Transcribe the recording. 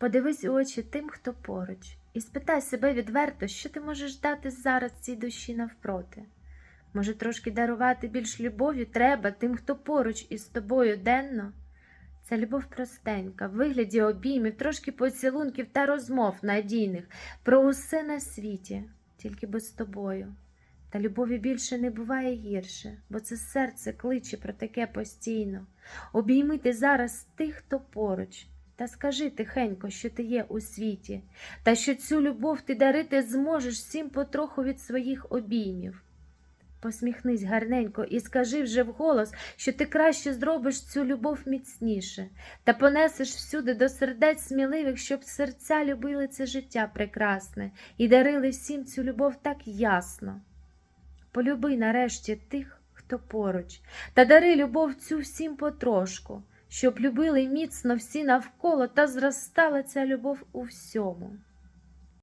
Подивись у очі тим, хто поруч, і спитай себе відверто, що ти можеш дати зараз цій душі навпроти. Може, трошки дарувати більш любові треба тим, хто поруч із тобою денно? Це любов простенька, в вигляді обіймів, трошки поцілунків та розмов надійних про усе на світі, тільки без тобою. Та любові більше не буває гірше, бо це серце кличе про таке постійно. Обійми ти зараз тих, хто поруч, та скажи тихенько, що ти є у світі, та що цю любов ти дарити зможеш всім потроху від своїх обіймів. Посміхнись гарненько і скажи вже вголос, що ти краще зробиш цю любов міцніше, та понесеш всюди до сердець сміливих, щоб серця любили це життя прекрасне і дарили всім цю любов так ясно. Полюби нарешті тих, хто поруч, та дари любов цю всім потрошку, щоб любили міцно всі навколо та зростала ця любов у всьому.